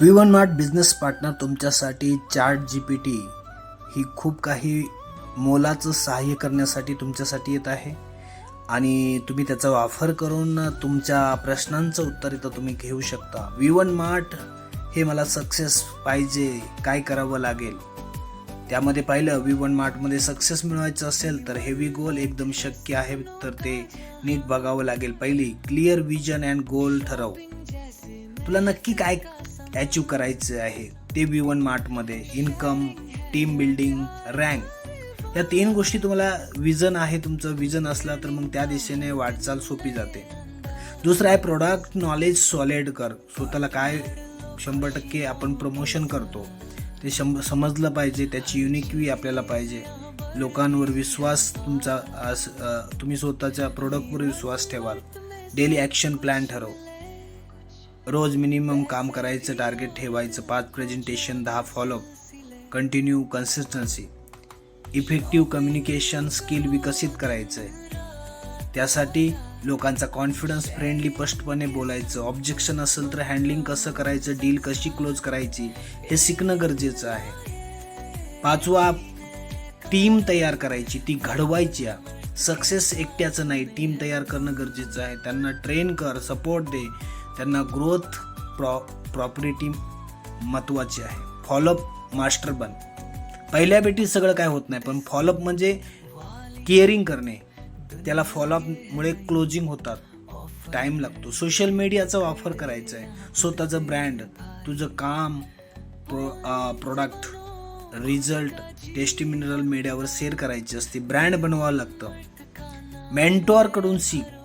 V one mart business partner तुमच्यासाठी chart G P T ही खूप काही मोलाचं सहाय्य करण्यासाठी तुमच्यासाठी येत आहे. आणि तुम्ही त्याचा वापर करून तुमच्या प्रश्नांचं उत्तर इथं तुम्ही घेऊ शकता. व्ही वन मार्ट हे मला सक्सेस पाहिजे काय करावं लागेल? त्यामध्ये पाहिलं व्ही वन मार्टमध्ये सक्सेस मिळवायचं असेल तर हेवी गोल एकदम शक्य आहे तर ते नीट बघावं लागेल. पहिली क्लिअर विजन अँड गोल ठरव. तुला नक्की काय अचीव करायचं आहे. ते बी वन मार्टमध्ये इन्कम टीम बिल्डिंग रँक या तीन गोष्टी तुम्हाला विजन आहे तुमचं विजन असला तर मग त्या दिशेने वाटचाल सोपी जाते. दुसरं आहे प्रोडक्ट नॉलेज सॉलिड कर. स्वतःला काय शंभर टक्के आपण प्रमोशन करतो ते शंभ समजलं पाहिजे त्याची युनिकवी आपल्याला पाहिजे. लोकांवर विश्वास तुमचा अस- तुम्ही स्वतःच्या प्रोडक्टवर विश्वास ठेवाल. डेली ॲक्शन प्लॅन ठरव. रोज मिनिमम काम करायचं टार्गेट ठेवायचं पाच प्रेझेंटेशन दहा follow up continue consistency effective communication skill विकसित करायचं आहे त्यासाठी लोकांचा कॉन्फिडन्स फ्रेंडली स्पष्टपणे बोलायचं ऑब्जेक्शन असेल तर हँडलिंग कसं करायचं डील कशी क्लोज करायची हे शिकणं गरजेचं आहे. पाचवा टीम तयार करायची ती घडवायची सक्सेस एकट्याचं नाही टीम तयार करणं गरजेचं आहे. त्यांना ट्रेन कर सपोर्ट दे. त्यांना ग्रोथ प्रॉ प्रॉपर्टी महत्त्वाची आहे. फॉलोअप मास्टर बन. पहिल्या भेटीत सगळं काय होत नाही पण फॉलोअप म्हणजे केअरिंग करणे. त्याला फॉलोअपमुळे क्लोजिंग होतात. टाईम लागतो. सोशल मीडियाचा वापर करायचा आहे. स्वतःचं ब्रँड तुझं काम प्रो प्रोडक्ट रिझल्ट टेस्टिमिनरल मीडियावर शेअर करायची असते. ब्रँड बनवावं लागतं. मेंटॉरकडून शिक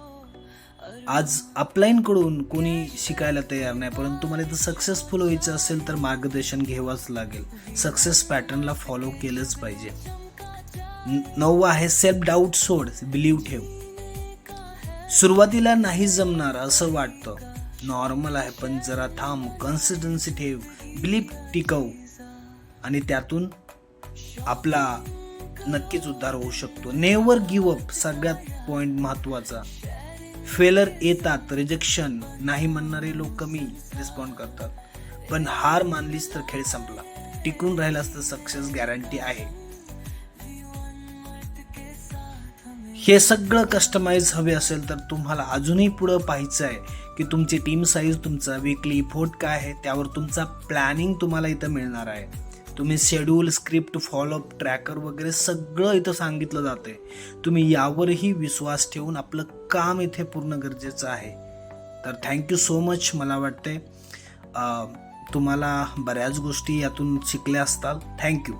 आज अपलाईनकडून कोणी शिकायला तयार नाही परंतु मला इथं सक्सेसफुल व्हायचं असेल तर मार्गदर्शन घ्यावंच लागेल. सक्सेस पॅटर्नला फॉलो केलंच पाहिजे. नववा आहे सेल्फ डाऊट सोड बिलीव ठेव. सुरुवातीला नाही जमणार असं वाटतं. नॉर्मल आहे पण जरा थांब कन्सिस्टन्सी ठेव बिलीफ टिकव. आणि त्यातून आपला नक्कीच उद्धार होऊ शकतो. नेवर गिव अप सगळ्यात पॉईंट महत्त्वाचा. फेलर येतात रिजेक्शन नाही म्हणणारे लोक कमी रिस्पॉन्ड करतात. पण हार मानलीस तर खेळ संपला. टिकून राहिलास तर सक्सेस गॅरंटी आहे. हे सगळं कस्टमाइज हवे असेल तर तुम्हाला अजूनही पुढं पाहायचं आहे की तुमची टीम साईज तुमचा वीकली फोट काय आहे त्यावर तुमचा प्लॅनिंग तुम्हाला इथं मिळणार आहे. तुम्ही शेड्यूल स्क्रिप्ट फॉलोअप ट्रॅकर वगैरे सगळं इथं सांगितलं जातं आहे तुम्ही यावरही विश्वास ठेवून आपलं काम इथे पूर्ण गरजेचं आहे. तर थँक्यू सो मच मला वाटते तुम्हाला बऱ्याच गोष्टी यातून शिकल्या असताल. थँक्यू